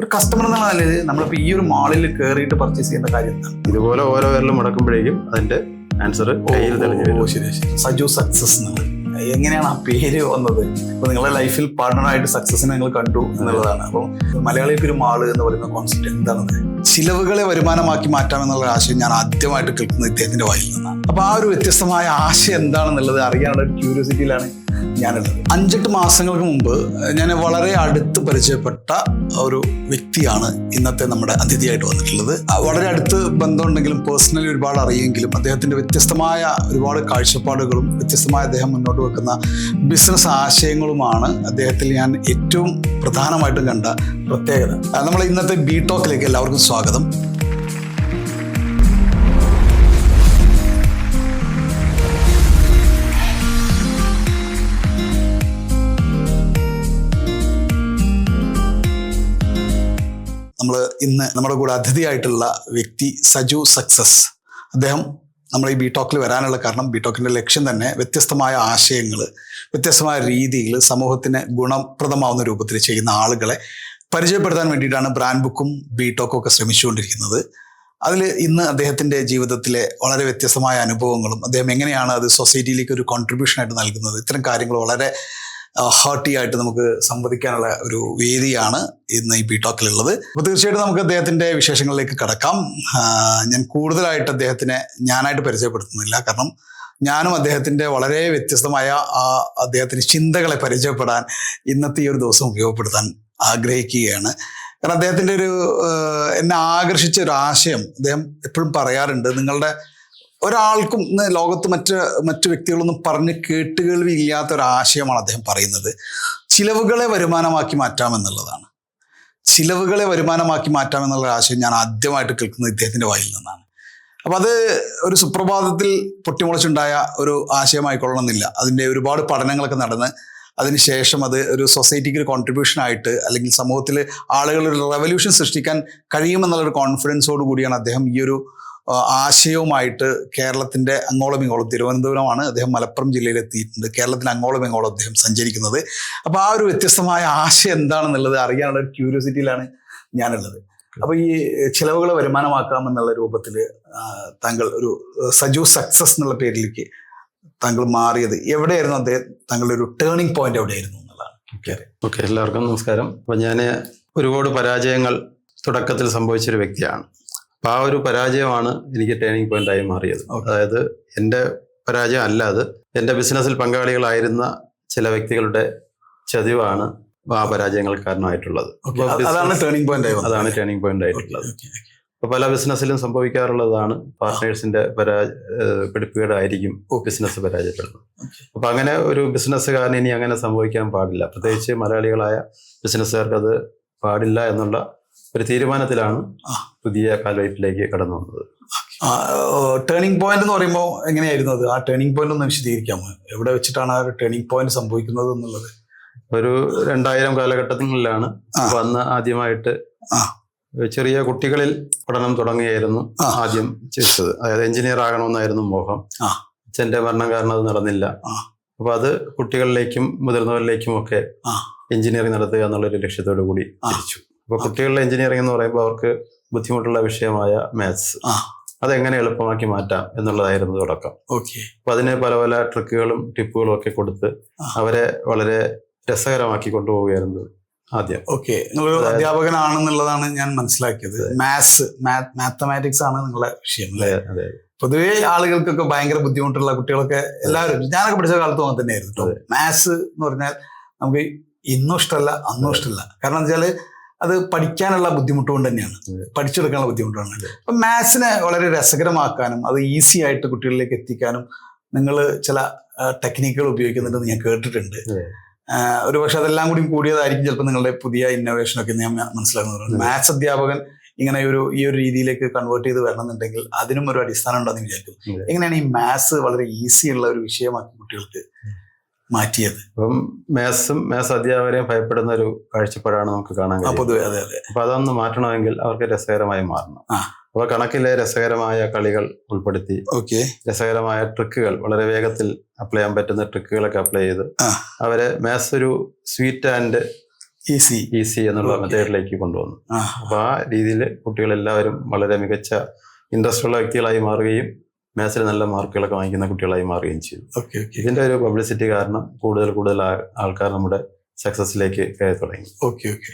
ഒരു കസ്റ്റമർ എന്നുള്ള നിലയിൽ നമ്മളിപ്പോൾ ഈ ഒരു മാളിൽ കയറിയിട്ട് പർച്ചേസ് ചെയ്യേണ്ട കാര്യം എന്താണ്? ഇതുപോലെ ഓരോ വിരലും മുടക്കുമ്പോഴേക്കും അതിന്റെ ആൻസർ കയ്യിൽ തെളിഞ്ഞു ശരി ശരി. സജു സക്സസ് എന്നുള്ളത് എങ്ങനെയാണ് ആ പേര് വന്നത്? അപ്പൊ നിങ്ങളുടെ ലൈഫിൽ പാർട്ണറായിട്ട് സക്സസിനെ നിങ്ങൾ കണ്ടു എന്നുള്ളതാണ്. അപ്പം മലയാളിക്ക് ഒരു മാൾ എന്ന് പറയുന്ന കോൺസെപ്റ്റ് എന്താണത് ചിലവുകളെ വരുമാനമാക്കി മാറ്റാം എന്നുള്ള ആശയം ഞാൻ ആദ്യമായിട്ട് കേൾക്കുന്നത് ഇദ്ദേഹത്തിന്റെ വായിൽ നിന്നാണ്. അപ്പൊ ആ ഒരു വ്യത്യസ്തമായ ആശയം എന്താണെന്നുള്ളത് അറിയാനുള്ള ഒരു ക്യൂരിയോസിറ്റിയിലാണ് ഞാനുള്ളത്. അഞ്ചെട്ട് മാസങ്ങൾക്ക് മുമ്പ് ഞാൻ വളരെ അടുത്ത് പരിചയപ്പെട്ട ഒരു വ്യക്തിയാണ് ഇന്നത്തെ നമ്മുടെ അതിഥിയായിട്ട് വന്നിട്ടുള്ളത്. വളരെ അടുത്ത് ബന്ധമുണ്ടെങ്കിലും പേഴ്സണലി ഒരുപാട് അറിയുമെങ്കിലും അദ്ദേഹത്തിന്റെ വ്യത്യസ്തമായ ഒരുപാട് കാഴ്ചപ്പാടുകളും വ്യത്യസ്തമായ അദ്ദേഹം മുന്നോട്ട് വെക്കുന്ന ബിസിനസ് ആശയങ്ങളുമാണ് അദ്ദേഹത്തിൽ ഞാൻ ഏറ്റവും പ്രധാനമായിട്ടും കണ്ട പ്രത്യേകത. നമ്മൾ ഇന്നത്തെ ബി ടോക്കിലേക്ക് എല്ലാവർക്കും സ്വാഗതം. നമ്മൾ ഇന്ന് നമ്മുടെ കൂടെ അതിഥിയായിട്ടുള്ള വ്യക്തി സജു സക്സസ്. അദ്ദേഹം നമ്മൾ ഈ ബി ടോക്കിൽ വരാനുള്ള കാരണം ബി ടോക്കിന്റെ ലക്ഷ്യം തന്നെ വ്യത്യസ്തമായ ആശയങ്ങൾ വ്യത്യസ്തമായ രീതിയിൽ സമൂഹത്തിന് ഗുണപ്രദമാവുന്ന രൂപത്തിൽ ചെയ്യുന്ന ആളുകളെ പരിചയപ്പെടുത്താൻ വേണ്ടിയിട്ടാണ് ബ്രാൻഡ് ബുക്കും ബി ടോക്കും ഒക്കെ ശ്രമിച്ചുകൊണ്ടിരിക്കുന്നത്. അതിൽ ഇന്ന് അദ്ദേഹത്തിന്റെ ജീവിതത്തിലെ വളരെ വ്യത്യസ്തമായ അനുഭവങ്ങളും അദ്ദേഹം എങ്ങനെയാണ് അത് സൊസൈറ്റിയിലേക്ക് ഒരു കോൺട്രിബ്യൂഷൻ ആയിട്ട് നൽകുന്നത്? ഇത്തരം കാര്യങ്ങൾ വളരെ ഹാർട്ടി ആയിട്ട് നമുക്ക് സംവദിക്കാനുള്ള ഒരു വേദിയാണ് ഇന്ന് ഈ ബി ടോക്കിലുള്ളത് അപ്പോൾ തീർച്ചയായിട്ടും നമുക്ക് അദ്ദേഹത്തിന്റെ വിശേഷങ്ങളിലേക്ക് കടക്കാം. ഞാൻ കൂടുതലായിട്ട് അദ്ദേഹത്തിനെ ഞാനായിട്ട് പരിചയപ്പെടുത്തുന്നില്ല. കാരണം ഞാനും അദ്ദേഹത്തിന്റെ വളരെ വ്യത്യസ്തമായ ആ അദ്ദേഹത്തിന്റെ ചിന്തകളെ പരിചയപ്പെടാൻ ഇന്നത്തെ ഈ ഒരു ദിവസം ഉപയോഗപ്പെടുത്താൻ ആഗ്രഹിക്കുകയാണ്. കാരണം അദ്ദേഹത്തിന്റെ ഒരു എന്നെ ആകർഷിച്ച ഒരു ആശയം അദ്ദേഹം എപ്പോഴും പറയാറുണ്ട്. നിങ്ങളുടെ ഒരാൾക്കും ഇന്ന് ലോകത്ത് മറ്റ് മറ്റു വ്യക്തികളൊന്നും പറഞ്ഞ് കേട്ടുകേൾവി ഇല്ലാത്ത ഒരു ആശയമാണ് അദ്ദേഹം പറയുന്നത്. ചിലവുകളെ വരുമാനമാക്കി മാറ്റാമെന്നുള്ളതാണ്. ചിലവുകളെ വരുമാനമാക്കി മാറ്റാമെന്നുള്ള ആശയം ഞാൻ ആദ്യമായിട്ട് കേൾക്കുന്നത് ഇദ്ദേഹത്തിന്റെ വായിൽ നിന്നാണ്. അപ്പോൾ അത് ഒരു സുപ്രഭാതത്തിൽ പൊട്ടിമുളച്ചുണ്ടായ ഒരു ആശയമായിക്കൊള്ളണമെന്നില്ല അതിന്റെ ഒരുപാട് പഠനങ്ങളൊക്കെ നടന്ന് അതിനുശേഷം അത് ഒരു സൊസൈറ്റിക്ക് ഒരു കോൺട്രിബ്യൂഷൻ ആയിട്ട് അല്ലെങ്കിൽ സമൂഹത്തിൽ ആളുകൾ ഒരു റെവല്യൂഷൻ സൃഷ്ടിക്കാൻ കഴിയുമെന്നുള്ളൊരു കോൺഫിഡൻസോട് കൂടിയാണ് അദ്ദേഹം ഈ ഒരു ആശയവുമായിട്ട് കേരളത്തിന്റെ അങ്ങോളം ഇങ്ങോളം തിരുവനന്തപുരമാണ് അദ്ദേഹം മലപ്പുറം ജില്ലയിൽ എത്തിയിട്ടുണ്ട്. കേരളത്തിൽ അങ്ങോളം ഇങ്ങോളം അദ്ദേഹം സഞ്ചരിക്കുന്നത്. അപ്പോൾ ആ ഒരു വ്യത്യസ്തമായ ആശയം എന്താണെന്നുള്ളത് അറിയാനുള്ള ഒരു ക്യൂരിയോസിറ്റിയിലാണ് ഞാനുള്ളത്. അപ്പൊ ഈ ചിലവുകൾ വരുമാനമാക്കാം എന്നുള്ള രൂപത്തിൽ താങ്കൾ ഒരു സജു സക്സസ് എന്നുള്ള പേരിലേക്ക് താങ്കൾ മാറിയത് എവിടെയായിരുന്നു അദ്ദേഹം? താങ്കളുടെ ഒരു ടേണിംഗ് പോയിന്റ് എവിടെയായിരുന്നു എന്നുള്ളതാണ്. ഓക്കെ എല്ലാവർക്കും നമസ്കാരം. അപ്പൊ ഞാൻ ഒരുപാട് പരാജയങ്ങൾ തുടക്കത്തിൽ സംഭവിച്ചൊരു വ്യക്തിയാണ്. അപ്പൊ ആ ഒരു പരാജയമാണ് എനിക്ക് ടേണിംഗ് പോയിന്റ് ആയി മാറിയത്. അതായത് എന്റെ പരാജയം അല്ല അത്. എന്റെ ബിസിനസ്സിൽ പങ്കാളികളായിരുന്ന ചില വ്യക്തികളുടെ ചതിവാണ് ആ പരാജയങ്ങൾ കാരണമായിട്ടുള്ളത്. അതാണ് ടേണിംഗ് പോയിന്റ്. അതാണ് ടേണിംഗ് പോയിന്റ് ആയിട്ടുള്ളത്. അപ്പൊ പല ബിസിനസ്സിലും സംഭവിക്കാറുള്ളതാണ് പാർട്ട്നേഴ്സിന്റെ പരാ പിടിപ്പുകേടായിരിക്കും ബിസിനസ് പരാജയപ്പെടുന്നത്. അപ്പൊ അങ്ങനെ ഒരു ബിസിനസ്സുകാരന് ഇനി അങ്ങനെ സംഭവിക്കാൻ പാടില്ല. പ്രത്യേകിച്ച് മലയാളികളായ ബിസിനസ്സുകാർക്ക് അത് പാടില്ല എന്നുള്ള ഒരു തീരുമാനത്തിലാണ് പുതിയ കാൽവയ്പിലേക്ക് കടന്നു വന്നത്. ടേണിംഗ് പോയിന്റ് എന്ന് പറയുമ്പോൾ എങ്ങനെയായിരുന്നു അത്? ആ ടേണിംഗ് പോയിന്റ് ഒന്ന് വിശദീകരിക്കാമോ? എവിടെ വെച്ചിട്ടാണ് ആ ഒരു ടേണിംഗ് പോയിന്റ് സംഭവിക്കുന്നത് എന്നുള്ളത്? ഒരു രണ്ടായിരം കാലഘട്ടങ്ങളിലാണ്. വന്ന് ആദ്യമായിട്ട് ചെറിയ കുട്ടികളിൽ പഠനം തുടങ്ങിയായിരുന്നു ആദ്യം ചെയ്തത്. അതായത് എഞ്ചിനീയർ ആകണമെന്നായിരുന്നു മോഹം. അച്ഛന്റെ മരണം കാരണം അത് നടന്നില്ല. അപ്പൊ അത് കുട്ടികളിലേക്കും മുതിർന്നവരിലേക്കും ഒക്കെ എഞ്ചിനീയറിങ് എഞ്ചിനീയറിംഗ് നടത്തുക എന്നുള്ളൊരു ലക്ഷ്യത്തോടു കൂടി. തിരിച്ചു. അപ്പൊ കുട്ടികളുടെ എഞ്ചിനീയറിംഗ് എന്ന് പറയുമ്പോൾ അവർക്ക് ബുദ്ധിമുട്ടുള്ള വിഷയമായ മാത്സ്. അതെങ്ങനെ എളുപ്പമാക്കി മാറ്റാം എന്നുള്ളതായിരുന്നു തുടക്കം. ഓക്കെ. അപ്പൊ അതിന് പല പല ട്രിക്കുകളും ടിപ്പുകളും ഒക്കെ കൊടുത്ത്. അവരെ വളരെ രസകരമാക്കി കൊണ്ടുപോവുകയായിരുന്നു ആദ്യം. ഓക്കെ. നിങ്ങളൊരു അധ്യാപകനാണെന്നുള്ളതാണ് ഞാൻ മനസ്സിലാക്കിയത്. മാത്സ് മാത്തമാറ്റിക്സ് ആണ് നിങ്ങളുടെ വിഷയം അല്ലേ? അതെ പൊതുവേ ആളുകൾക്കൊക്കെ ഭയങ്കര ബുദ്ധിമുട്ടുള്ള കുട്ടികളൊക്കെ എല്ലാവരും ഞാനൊക്കെ പഠിച്ച കാലത്ത് അങ്ങനെ തന്നെയായിരുന്നു കേട്ടോ മാത്സ് എന്ന് പറഞ്ഞാൽ നമുക്ക് ഇന്നും ഇഷ്ടമല്ല അന്നും ഇഷ്ടമല്ല. കാരണം വെച്ചാൽ അത് പഠിക്കാനുള്ള ബുദ്ധിമുട്ട് കൊണ്ട് തന്നെയാണ്. പഠിച്ചെടുക്കാനുള്ള ബുദ്ധിമുട്ടാണ് അപ്പം മാത്സിനെ വളരെ രസകരമാക്കാനും അത് ഈസി ആയിട്ട് കുട്ടികളിലേക്ക് എത്തിക്കാനും നിങ്ങൾ ചില ടെക്നിക്കുകൾ ഉപയോഗിക്കുന്നുണ്ടെന്ന് ഞാൻ കേട്ടിട്ടുണ്ട്. ഒരു പക്ഷെ അതെല്ലാം കൂടി കൂടിയതായിരിക്കും ചിലപ്പോൾ നിങ്ങളുടെ പുതിയ ഇന്നോവേഷൻ ഒക്കെ ഞാൻ മനസ്സിലാക്കുന്നത്. മാത്സ് അധ്യാപകൻ ഇങ്ങനെ ഒരു ഈ ഒരു രീതിയിലേക്ക് കൺവേർട്ട് ചെയ്ത് വരണമെന്നുണ്ടെങ്കിൽ അതിനും ഒരു അടിസ്ഥാനം ഉണ്ടെന്ന് വിചാരിക്കുന്നു. എങ്ങനെയാണ് ഈ മാത്സ് വളരെ ഈസി ഉള്ള ഒരു വിഷയമാക്കി കുട്ടികൾക്ക് മാറ്റിയത്. അപ്പം മാത്സും മാത്സ് അധ്യാപകരെയും ഭയപ്പെടുന്ന ഒരു കാഴ്ചപ്പാടാണ് നമുക്ക് കാണാൻ പൊതുവെ അതെ അതെ. അപ്പൊ അതൊന്ന് മാറ്റണമെങ്കിൽ അവർക്ക് രസകരമായി മാറണം. അപ്പൊ കണക്കിലെ രസകരമായ കളികൾ ഉൾപ്പെടുത്തി ഓക്കെ. രസകരമായ ട്രിക്കുകൾ വളരെ വേഗത്തിൽ അപ്ലൈ ചെയ്യാൻ പറ്റുന്ന ട്രിക്കുകളൊക്കെ അപ്ലൈ ചെയ്ത്. അവരെ മാത്സ് ഒരു സ്വീറ്റ് ആൻഡ് ഈസി ഈസി എന്നുള്ള മെത്തേഡിലേക്ക് കൊണ്ടുവന്നു. അപ്പൊ ആ രീതിയിൽ കുട്ടികളെല്ലാവരും വളരെ മികച്ച ഇൻട്രസ്റ്റ് ഉള്ള വ്യക്തികളായി മാറുകയും മാത്സിൽ നല്ല മാർക്കുകളൊക്കെ വാങ്ങിക്കുന്ന കുട്ടികളായി മാറുകയും ചെയ്തു. Okay okay. ഇതിന്റെ ഒരു പബ്ലിസിറ്റി കാരണം കൂടുതൽ കൂടുതൽ ആൾക്കാർ നമ്മുടെ സക്സസിലേക്ക് കയറി തുടങ്ങി. Okay okay.